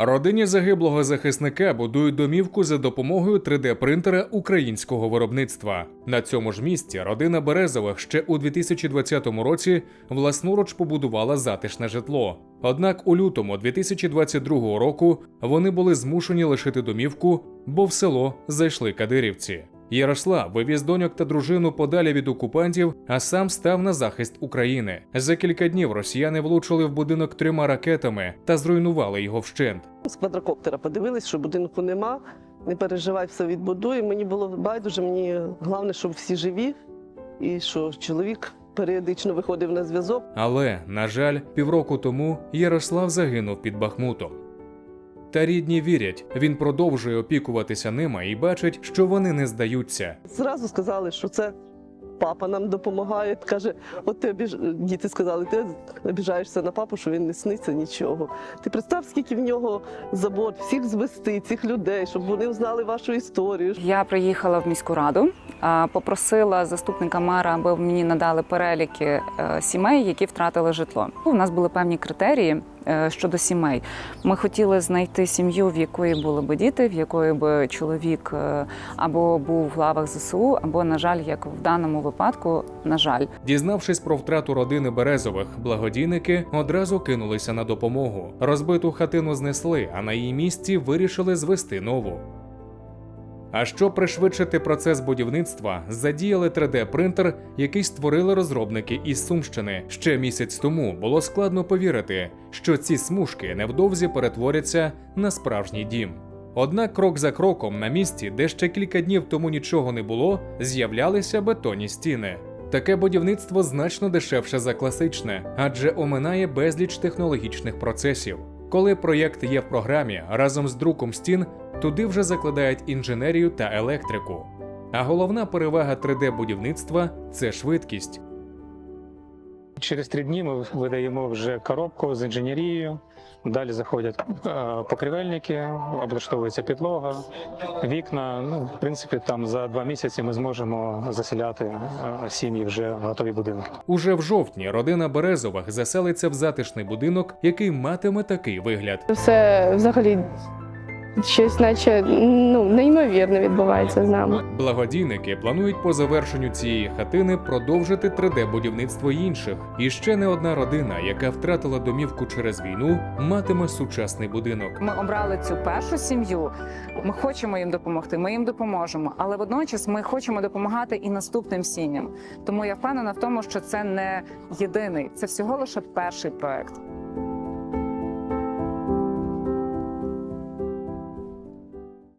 Родині загиблого захисника будують домівку за допомогою 3D-принтера українського виробництва. На цьому ж місці родина Березових ще у 2020 році власноруч побудувала затишне житло. Однак у лютому 2022 року вони були змушені лишити домівку, бо в село зайшли кадирівці. Ярослав вивіз доньок та дружину подалі від окупантів, а сам став на захист України. За кілька днів росіяни влучили в будинок трьома ракетами та зруйнували його вщент. З квадрокоптера подивились, що будинку нема. Не переживай, все відбудуємо. Мені було байдуже, мені головне, щоб всі живі, і що чоловік періодично виходив на зв'язок. Але, на жаль, півроку тому Ярослав загинув під Бахмутом. Та рідні вірять, він продовжує опікуватися ними і бачить, що вони не здаються. Зразу сказали, що це папа нам допомагає. Каже, от ти обіж... діти сказали, ти обіжаєшся на папу, що він не сниться нічого. Ти представ, скільки в нього забот, всіх звести, цих людей, щоб вони знали вашу історію. Я приїхала в міську раду, попросила заступника мера, аби мені надали переліки е, сімей, які втратили житло. У нас були певні критерії щодо сімей. Ми хотіли знайти сім'ю, в якої були би діти, в якої б чоловік е, або був в лавах ЗСУ, або, на жаль, як в даному випадку, на жаль, Дізнавшись про втрату родини Березових, благодійники одразу кинулися на допомогу. Розбиту хатину знесли, а на її місці вирішили звести нову. А щоб пришвидшити процес будівництва, задіяли 3D-принтер, який створили розробники із Сумщини. Ще місяць тому було складно повірити, що ці смужки невдовзі перетворяться на справжній дім. Однак крок за кроком на місці, де ще кілька днів тому нічого не було, з'являлися бетонні стіни. Таке будівництво значно дешевше за класичне, адже оминає безліч технологічних процесів. Коли проєкт є в програмі разом з друком стін, туди вже закладають інженерію та електрику. А головна перевага 3D-будівництва це швидкість. Через три дні ми видаємо вже коробку з інженерією. Далі заходять е, покривельники, облаштовується підлога, вікна. Ну, в принципі, там за два місяці ми зможемо заселяти е, сім'ї вже в готові будинки. Уже в жовтні родина Березових заселиться в затишний будинок, який матиме такий вигляд. Все взагалі щось, наче ну неймовірне відбувається з нами. Благодійники планують по завершенню цієї хатини продовжити 3D-будівництво інших. І ще не одна родина, яка втратила домівку через війну, матиме сучасний будинок. Ми обрали цю першу сім'ю. Ми хочемо їм допомогти. Ми їм допоможемо, але водночас ми хочемо допомагати і наступним сім'ям. Тому я впевнена в тому, що це не єдиний, це всього лише перший проект.